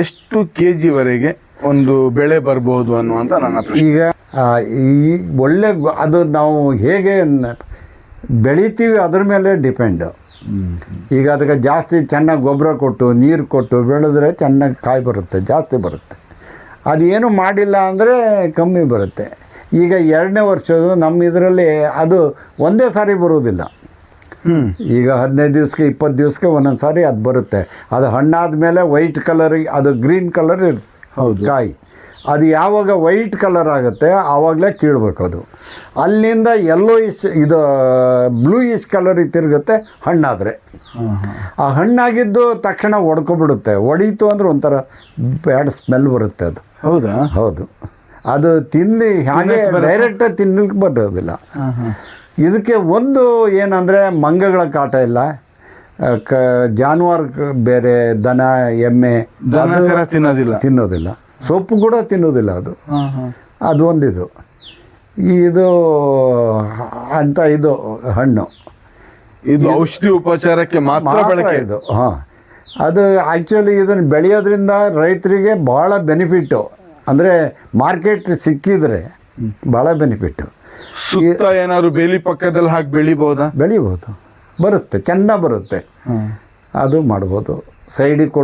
ಎಷ್ಟು ಕೆ ಜಿವರೆಗೆ ಒಂದು ಬೆಳೆ ಬರಬಹುದು ಅನ್ನುವಂತ ನನ್ನ ಈಗ ಈ ಒಳ್ಳೆ ಅದು ನಾವು ಹೇಗೆ ಬೆಳಿತೀವಿ ಅದ್ರ ಮೇಲೆ ಡಿಪೆಂಡು ಈಗ ಅದಕ್ಕೆ ಜಾಸ್ತಿ ಚೆನ್ನಾಗಿ ಗೊಬ್ಬರ ಕೊಟ್ಟು, ನೀರು ಕೊಟ್ಟು ಬೆಳೆದ್ರೆ ಚೆನ್ನಾಗಿ ಕಾಯಿ ಬರುತ್ತೆ, ಜಾಸ್ತಿ ಬರುತ್ತೆ. ಅದೇನು ಮಾಡಿಲ್ಲ ಅಂದರೆ ಕಮ್ಮಿ ಬರುತ್ತೆ. ಈಗ ಎರಡನೇ ವರ್ಷದ ನಮ್ಮ ಇದರಲ್ಲಿ ಅದು ಒಂದೇ ಸಾರಿ ಬರುವುದಿಲ್ಲ. ಈಗ ಹದಿನೈದು ದಿವ್ಸಕ್ಕೆ ಇಪ್ಪತ್ತು ದಿವ್ಸಕ್ಕೆ ಒಂದೊಂದು ಸಾರಿ ಅದು ಬರುತ್ತೆ. ಅದು ಹಣ್ಣಾದ ಮೇಲೆ ವೈಟ್ ಕಲರ್ ಅದು ಗ್ರೀನ್ ಕಲರ್ ಇರುತ್ತೆ ಹೌದು. ಕಾಯಿ. ಅದು ಯಾವಾಗ ವೈಟ್ ಕಲರ್ ಆಗುತ್ತೆ ಆವಾಗಲೇ ಕೀಳ್ಬೇಕು ಅದು. ಅಲ್ಲಿಂದ ಎಲ್ಲೋ ಇಸ್ ಇದು ಬ್ಲೂ ಇಸ್ ಕಲರ್ ತಿರುಗುತ್ತೆ ಹಣ್ಣಾದರೆ. ಆ ಹಣ್ಣಾಗಿದ್ದು ತಕ್ಷಣ ಒಡ್ಕೊಬಿಡುತ್ತೆ. ಒಡೀತು ಅಂದ್ರೆ ಒಂಥರ ಬ್ಯಾಡ್ ಸ್ಮೆಲ್ ಬರುತ್ತೆ ಅದು. ಹೌದಾ? ಹೌದು. ಅದು ತಿಂದು ಹಾಗೆ ಡೈರೆಕ್ಟಾಗಿ ತಿನ್ನಲಿಕ್ಕೆ ಬರೋದಿಲ್ಲ. ಇದಕ್ಕೆ ಒಂದು ಏನಂದರೆ ಮಂಗಗಳ ಕಾಟ ಇಲ್ಲ. ಕ ಜಾನುವಾರು ಬೇರೆ ದನ ಎಮ್ಮೆ ತಿನ್ನೋದಿಲ್ಲ. ತಿನ್ನೋದಿಲ್ಲ. ಸೊಪ್ಪು ಕೂಡ ತಿನ್ನೋದಿಲ್ಲ ಅದು. ಅದು ಒಂದಿದು. ಇದು ಅಂತ ಇದು ಹಣ್ಣು. ಇದು ಔಷಧಿ ಉಪಚಾರಕ್ಕೆ ಮಾತ್ರ ಮಾತ್ರ ಬಳಕೆ ಇದು ಹಾಂ. ಅದು ಆ್ಯಕ್ಚುಲಿ ಇದನ್ನು ಬೆಳೆಯೋದ್ರಿಂದ ರೈತರಿಗೆ ಭಾಳ ಬೆನಿಫಿಟ್ಟು ಅಂದರೆ ಮಾರ್ಕೆಟ್ ಸಿಕ್ಕಿದರೆ ಭಾಳ ಬೆನಿಫಿಟ್ಟು ಸುತ್ತ ಏನಾದ್ರು ಬೇಲಿ ಪಕ್ಕದಲ್ಲಿ ಹಾಕಿ ಬೆಳಿಬಹುದಾ ಬೆಳಿಬೋದು. ಬರುತ್ತೆ. ಚೆನ್ನಾಗಿ ಬರುತ್ತೆ. ಅದು ಮಾಡ್ಬೋದು. ಸೈಡಿಗೆ ಕೊಡು